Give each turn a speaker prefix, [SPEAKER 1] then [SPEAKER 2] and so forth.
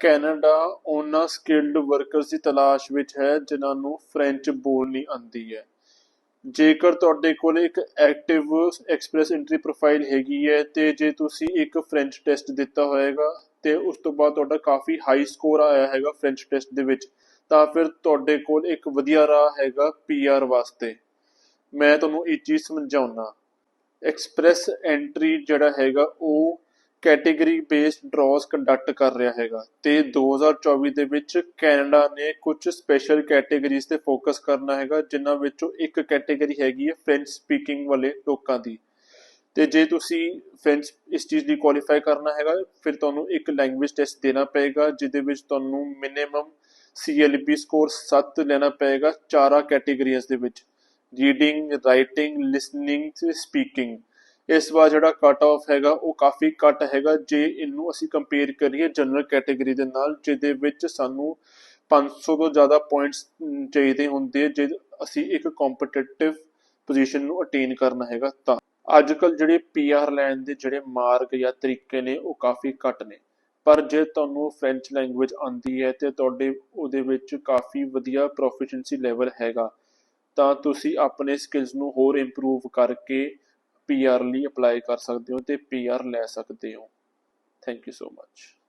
[SPEAKER 1] Canada ਉਹਨਾਂ skilled workers ਦੀ ਤਲਾਸ਼ ਵਿੱਚ ਹੈ, ਜਿਨ੍ਹਾਂ ਨੂੰ ਫ੍ਰੈਂਚ ਬੋਲਣੀ ਆਉਂਦੀ ਹੈ। ਜੇਕਰ ਤੁਹਾਡੇ ਕੋਲ ਇੱਕ ਐਕਟਿਵ ਐਕਸਪ੍ਰੈਸ ਐਂਟਰੀ ਪ੍ਰੋਫਾਈਲ ਹੈਗੀ ਹੈ ਤੇ ਜੇ ਤੁਸੀਂ ਇੱਕ ਫ੍ਰੈਂਚ ਟੈਸਟ ਦਿੱਤਾ ਹੋਏਗਾ ਤੇ ਉਸ ਤੋਂ ਬਾਅਦ ਤੁਹਾਡਾ ਕਾਫੀ ਹਾਈ ਸਕੋਰ ਆਇਆ ਹੈਗਾ ਫ੍ਰੈਂਚ ਟੈਸਟ ਦੇ ਵਿੱਚ, ਤਾਂ ਫਿਰ ਤੁਹਾਡੇ ਕੋਲ ਇੱਕ ਵਧੀਆ ਰਾਹ ਹੈਗਾ ਪੀਆਰ ਵਾਸਤੇ। ਮੈਂ ਤੁਹਾਨੂੰ ਇਹ ਚੀਜ਼ ਸਮਝਾਉਣਾ ਐਕਸਪ੍ਰੈਸ ਐਂਟਰੀ ਜਿਹੜਾ ਹੈਗਾ ਉਹ ਕੈਟੇਗਰੀ ਬੇਸਡ ਡਰਾਸ ਕੰਡਕਟ ਕਰ ਰਿਹਾ ਹੈਗਾ ਤੇ 2024 ਦੇ ਵਿੱਚ ਕੈਨੇਡਾ ਨੇ ਕੁਝ ਸਪੈਸ਼ਲ ਕੈਟੇਗਰੀਜ਼ ਤੇ ਫੋਕਸ ਕਰਨਾ ਹੈਗਾ, ਜਿਨ੍ਹਾਂ ਵਿੱਚੋਂ ਇੱਕ ਕੈਟੇਗਰੀ ਹੈਗੀ ਹੈ ਫ੍ਰੈਂਚ ਸਪੀਕਿੰਗ ਵਾਲੇ ਲੋਕਾਂ ਦੀ। ਤੇ ਜੇ ਤੁਸੀਂ ਫ੍ਰੈਂਚ ਇਸ ਚੀਜ਼ ਦੀ ਕੁਆਲੀਫਾਈ ਕਰਨਾ ਹੈਗਾ, ਫਿਰ ਤੁਹਾਨੂੰ ਇੱਕ ਲੈਂਗੁਏਜ ਟੈਸਟ ਦੇਣਾ ਪਏਗਾ, ਜਿਹਦੇ ਵਿੱਚ ਤੁਹਾਨੂੰ ਮਿਨੀਮਮ CLB ਸਕੋਰ 7 ਲੈਣਾ ਪਏਗਾ ਚਾਰਾਂ ਕੈਟਾਗਰੀਜ਼ ਦੇ ਵਿੱਚ। ਰੀਡਿੰਗ ਰਾਈਟਿੰਗ ਲਿਸਨਿੰਗ ਤੇ ਸਪੀਕਿੰਗ ਇਸ ਵਾਰ ਜਿਹੜਾ ਕੱਟ ਆਫ ਹੈਗਾ, ਉਹ ਕਾਫੀ ਘੱਟ ਹੈਗਾ। ਜੇ ਇਹਨੂੰ ਅਸੀਂ ਕੰਪੇਅਰ ਕਰੀਏ ਜਨਰਲ ਕੈਟਾਗਰੀ ਦੇ ਨਾਲ, ਜਿਹਦੇ ਵਿੱਚ ਸਾਨੂੰ 500 ਤੋਂ ਜ਼ਿਆਦਾ ਪੁਆਇੰਟਸ ਚਾਹੀਦੇ ਹੁੰਦੇ, ਜੇ ਅਸੀਂ ਇੱਕ ਕੰਪੀਟੀਟਿਵ ਪੋਜੀਸ਼ਨ ਨੂੰ ਅਟੇਨ ਕਰਨਾ ਹੈਗਾ, ਤਾਂ ਅੱਜ ਕੱਲ ਜਿਹੜੇ ਪੀਆਰ ਲੈਣ ਦੇ ਜਿਹੜੇ ਮਾਰਗ ਜਾਂ ਤਰੀਕੇ ਨੇ, ਉਹ ਕਾਫੀ ਘੱਟ ਨੇ। ਪਰ ਜੇ ਤੁਹਾਨੂੰ ਫ੍ਰੈਂਚ ਲੈਂਗੁਏਜ ਆਉਂਦੀ ਹੈ ਤੇ ਤੁਹਾਡੇ ਉਹਦੇ ਵਿੱਚ ਕਾਫੀ ਵਧੀਆ ਪ੍ਰੋਫੀਸ਼ੀਐਂਸੀ ਲੈਵਲ ਹੈਗਾ, ਤਾਂ ਤੁਸੀਂ ਆਪਣੇ ਸਕਿੱਲਸ ਨੂੰ ਹੋਰ ਇੰਪਰੂਵ ਕਰਕੇ ਪੀਆਰ ਲਈ ਅਪਲਾਈ ਕਰ ਸਕਦੇ ਹੋ ਤੇ ਪੀਆਰ ਲੈ ਸਕਦੇ ਹੋ। Thank you so much